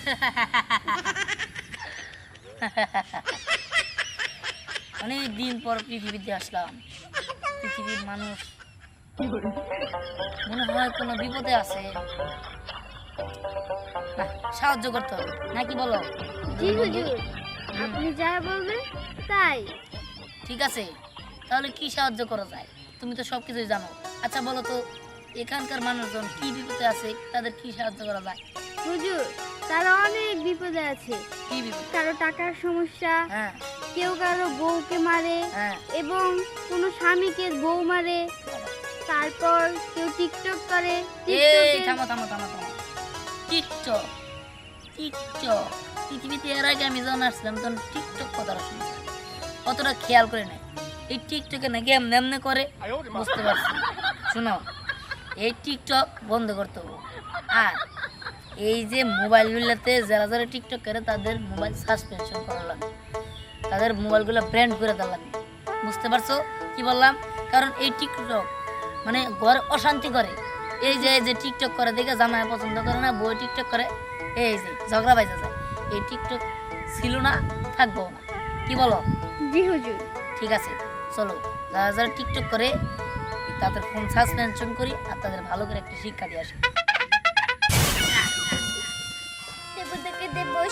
অনেক দিন পর পৃথিবীতে আসলাম। পৃথিবীর মানুষ মনে হয় কোনো বিপদে আছে। সাহায্য করতে হবে। নাকি বলো? জি হুজুর আপনি যা বলবেন তাই। ঠিক আছে তাহলে কি সাহায্য করা যায়? তুমি তো সব কিছুই জানো। আচ্ছা বলো তো এখানকার মানুষজন কি বিপদে আছে? তাদের কি সাহায্য করা যায়? হুজুর তারা অনেক বিপদে আছে। কারও টাকার সমস্যা হ্যাঁ। কেউ কারও বউকে মারে হ্যাঁ। এবং কোনো স্বামীকে বউ মারে। তারপর কেউ টিকটক করে। থামো থামো থামো থামো। TikTok TikTok. পৃথিবীতে এর আগে আমি যখন আসলাম তখন টিকটক কথাটা শুনছি অতটা খেয়াল করে নাই এই টিকটকে নাকি এমনি এমনি করে? বুঝতে পারছি শোনো এই টিকটক বন্ধ করতে হবে। আর এই যে মোবাইলগুলোতে যারা যারা টিকটক করে তাদের মোবাইল সাসপেনশন করা লাগবে তাদের মোবাইলগুলো ব্র্যান্ড করে দেওয়া লাগবে বুঝতে পারছ? কি বললাম? কারণ এই টিকটক মানে ঘরে অশান্তি করে। এই যে এই যে টিকটক করে দেখে জামাই পছন্দ করে না বই টিকটক করে এই যে ঝগড়া বাইজা যায়। এই টিকটক ছিল না থাকব না। কি বলো? জি হুজুর। ঠিক আছে চলো। যারা যারা টিকটক করে তাদের ফোন সাসপেনশন করি আর তাদের ভালো করে একটা শিক্ষা দিয়ে আসি।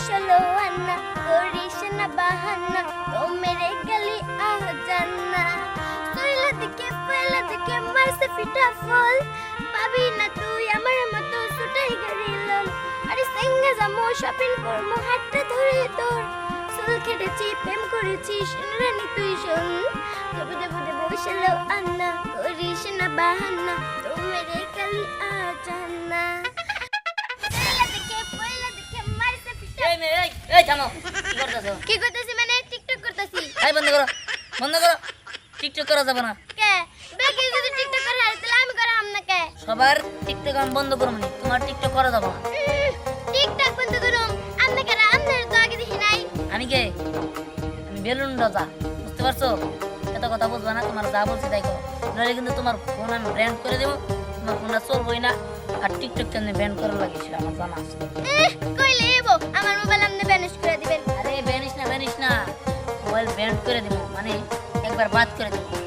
ষোলো আন্না করিস না বাহান্না ও মেরে গলি আহ জান্না দিকে ফেলা দিকে মারছে ফল পাবি না তুই আমার মতো ছুটাই গাড়ি লল আরে সিঙ্গা যামো শপিং করমো হাতটা ধরে তোর চুল কেটেছি প্রেম করেছি রানী তুই শোন দেব দেব দেব ষোলো আন্না করিস না বাহান্না ও মেরে গলি আহ জান্না এই মেয়ে, এই এই থামো। কি করতেছো? কি করতেছি মানে? টিকটক করতেছি। এই বন্ধ করো। বন্ধ করো। টিকটক করা যাবে না। কে? বেকে যদি টিকটক করে তাহলে আমি করে না কে? সবার টিকটক আমি বন্ধ করব নি। তোমার টিকটক করা যাবে না। উম, টিকটক বন্ধ করুম। আমি করে? আপনার তো আগে দেখি নাই। আমি কে? আমি বেলুন রাজা। বুঝতে পারছ? এত কথা বুঝবা না তোমার যা বলছি তাই করো। নইলে কিন্তু তোমার ফোন আমি ব্যান্ড করে দেবো। তোমার ফোনটা চলবোই না। আর টিকটক কেন ব্যান্ড করা লাগে সেটা আমার জানা আছে। কইলে? ব্যানিশ করে দিবেন। আরে ব্যানিশ না ব্যানিশ না। মোবাইল ব্যান্ড করে দেবো মানে একবার বাদ করে দেবো।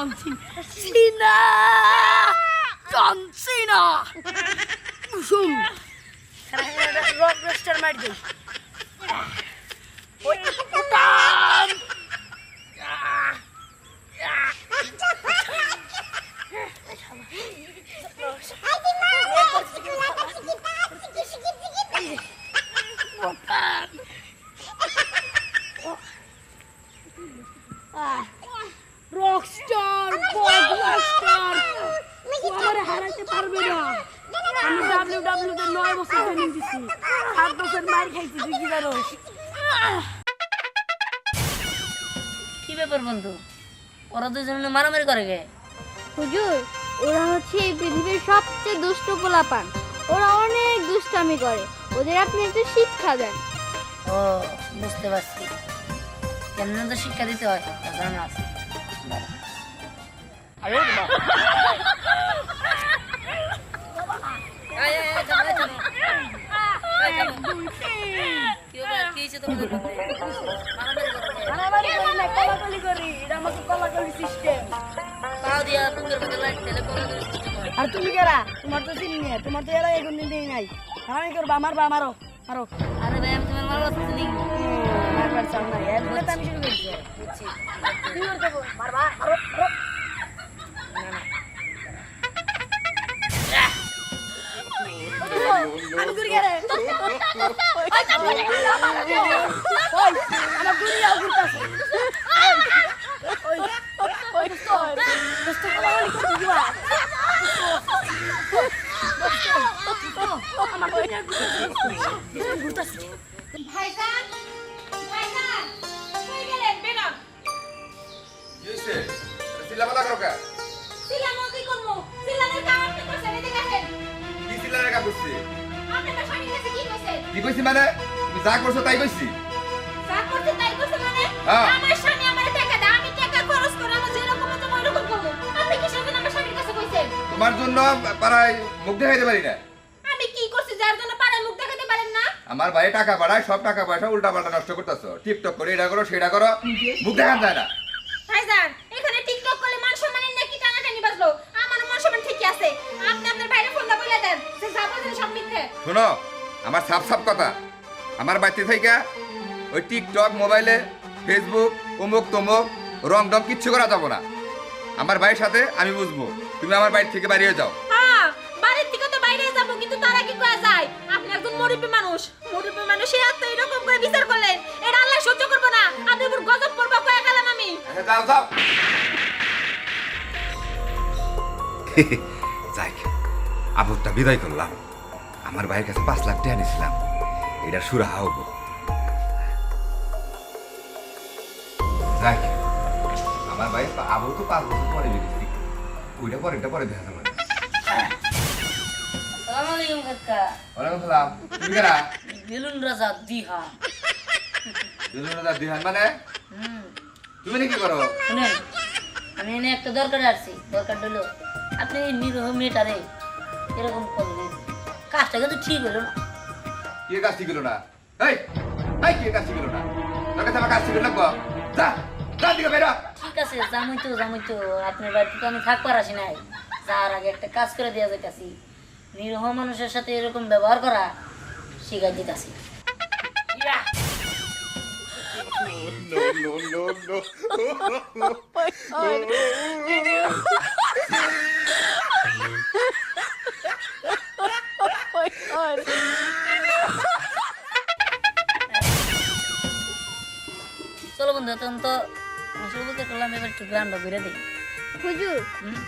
মার কিন্তু জন সিনা সিনা জন সিনা শুন রক রোস্টার মার দেই ওই উঠান রকস্টার বকস্টার আমার হারাতে পারবে না আমি ডাব্লিউ ডাব্লিউ তে নয় বছর ট্রেনিং দিছি সাত বছর মার খাইছি তুই কি জানো কি ব্যাপার বন্ধু? ওরা দুজন মারামারি করে গে হুজুর ওরা হচ্ছে এই পৃথিবীর সবচেয়ে দুষ্ট পোলাপান। ওরা অনেক দুষ্টামি করে। ওদের আপনি একটু শিক্ষা দেন। ও বুঝতে পারছি। কেমন তো শিক্ষা দিতে হয়? আছে। আয়, আয়, আয়, আয়, আর তুমি কেরা? তোমার তো চিনি না তোমার তো এরা এখন দিন নাই। আমি করবা আমার বা মারো মারো আরে ভাই আমি তোমার মারবার চিনি? মারবার চাও না এরপরে তো আমি শুরু করছি। বুঝছি। মারবা মারো। ভাইজান ভাইজান কই গেলেন বেগম ইসে সিলামা লাগা রকা সিলামা কি করব সিলামের কাম কি করছেন এদিকে আসেন কি সিলামের কাম করছে কি কইছি মানে? তুমি যা করছ তাই কইছি যা করতে তাই করছে মানে? হ্যাঁ। আমার স্বামী আমার টাকা দেয় আমি টাকা খরচ করে আমার যেরকম মতো ওইরকম করব আপনি কি সেদিন আমার স্বামীর কাছে কইছেন? তোমার জন্য পাড়ায় মুখ দেখাইতে পারি না। আমি কি করছি যার জন্য পাড়ায় মুখ দেখাতে পারেন না? আমার ভাই টাকা পাঠায় সব টাকা পয়সা উল্টা পাল্টা নষ্ট করতেছো। টিকটক করে এটা করো সেটা করো মুখ দেখান যায় না। ভাইজান এখানে টিকটক করলে মান সম্মানের নাকি টানাটানি বাজলো? আমার মান সম্মান ঠিকই আছে। আপনি আপনার বাইরে ফোনটা বলে দেন যে যা বলছেন সব মিথ্যে। শোনো আমার সাপ সাপ কথা। আমার বাড়িতে থেকে ওই টিকটক মোবাইলে ফেসবুক অমুক তমুক রং ডং কিচ্ছু করা যাব না। আমার ভাইয়ের সাথে আমি বুঝব। তুমি আমার বাড়ি থেকে বাড়িয়ে যাও। হ্যাঁ বাড়ির থেকে তো বাইরে যাব কিন্তু তারা কি করা যায়? আপনি একজন মুরব্বী মানুষ। মুরব্বী মানুষের এত এরকম করে বিচার করলেন এটা আল্লাহ সহ্য করব না। আপনি উপর গজব পড়ব কয়ে গেলাম আমি? আচ্ছা, যাও যাও। যাই আবুরটা বিদায় করলাম। আমার ভাইয়ের কাছে পাঁচ লাখ টাকা নিয়েছিলাম এটা সুরাহা হব যাই আমার ভাই আবু তো পাঁচ বছর পরে বিদেশি ওইটা পরে এটা পরে দেখা যাবে। ওয়ালাইকুম সালাম। তুমি বেলুন রাজা দিহা মানে? তুমি নাকি করো? শুনেন আমি এনে একটা দরকারে আসছি দরকার হলো আপনি নিরহ মেয়েটারে এরকম করলেন কাজটা কিন্তু ঠিক হলো না কে কাজ শিখিল না এই এই কে কাজ শিখিল না তোর কাছে আমার কাজ শিখিল লাগবো যা যা দিকে বেরা ঠিক আছে জামুই তো জামুই তো আপনার বাড়িতে তো আমি থাকবার আসি নাই যার আগে একটা কাজ করে দেওয়া যাইতাছি নিরহ মানুষের সাথে এরকম ব্যবহার করা শিখাই দিতাছি ইয়া! চলো করলাম এবার একটু গ্রামটা ঘুরে দিই হুজুর?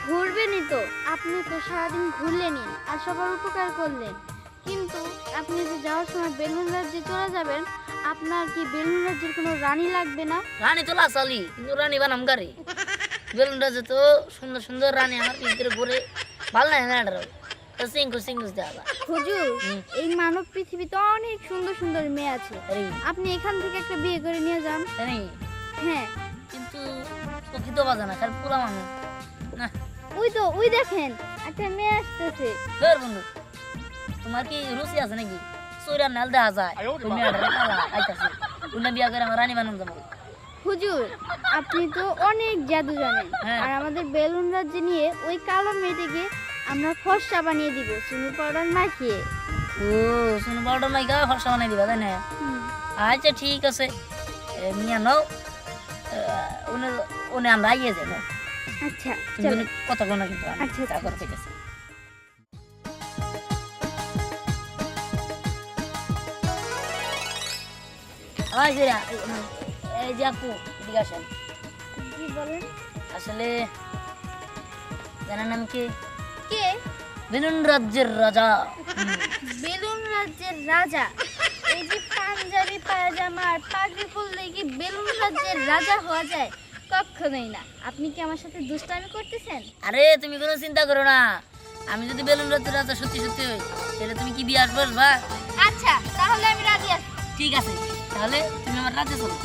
ঘুরবেনই তো। আপনি তো সারাদিন ঘুরলেনই আর সবার উপকার করলেন। কিন্তু আপনি যে যাওয়ার সময় বেলুন রাজ্যে চলে যাবেন আপনার কি বেলুন রাজ্যের কোনো রানী লাগবে না? রানী তো লাসালি কিন্তু রানী বানাম গাড়ি বেলুন রাজে তো সুন্দর সুন্দর রানী আমার ভিতরে ঘুরে। ভালো না যায় হুজুর এই মানব পৃথিবীতে অনেক সুন্দর সুন্দর মেয়ে আছে। আপনি এখান থেকে একটা বিয়ে করে নিয়ে যান? হ্যাঁ। কিন্তু চোখে তো বাজে না খালি পোলা মানুষ। না। ওই তো ওই দেখেন একটা মেয়ে আসতেছে। ধর বন্ধু তোমার কি রুচি আছে নাকি? নাল দেখা যায় ওই মেয়েটারে কালা আইতাছে। উনি বিয়া করে আমার রানী বানাম যাব। হুজুর আপনি তো অনেক জাদু জানেন। হ্যাঁ। আর আমাদের বেলুন রাজ্যে নিয়ে ওই কালো মেয়েটাকে আমরা ফর্সা বানিয়ে দিব চিনি পাউডার মাখিয়ে ও শুনো বারোটা মাইকা ফর্সা বানিয়ে দিবা তাই না? আচ্ছা ঠিক আছে। মিয়া নও। উনি উনি আমরা আইয়ে যাব আচ্ছা তুমি কিন্তু কিন্তু আচ্ছা, আচ্ছা। ফিরা এই যে আপু এদিকে আসেন। কি বলেন? আসলে জানার নাম কি? কে? বেলুন রাজ্যের রাজা। বেলুন রাজ্যের রাজা? এই যে পাঞ্জাবি পায়জামা আর পাগড়ি পরলে কি বেলুন রাজ্যের রাজা হওয়া যায়? কখনোই না। আপনি কি আমার সাথে দুষ্টামি করতেছেন? আরে তুমি কোনো চিন্তা করো না। আমি যদি বেলুন রাজ্যের রাজা সত্যি সত্যি হই তাহলে তুমি কি বিয়ে আসবে বা? আচ্ছা তাহলে আমি রাজি আছি। ঠিক আছে। তাহলে তুমি আমার রাজ্যে চলো।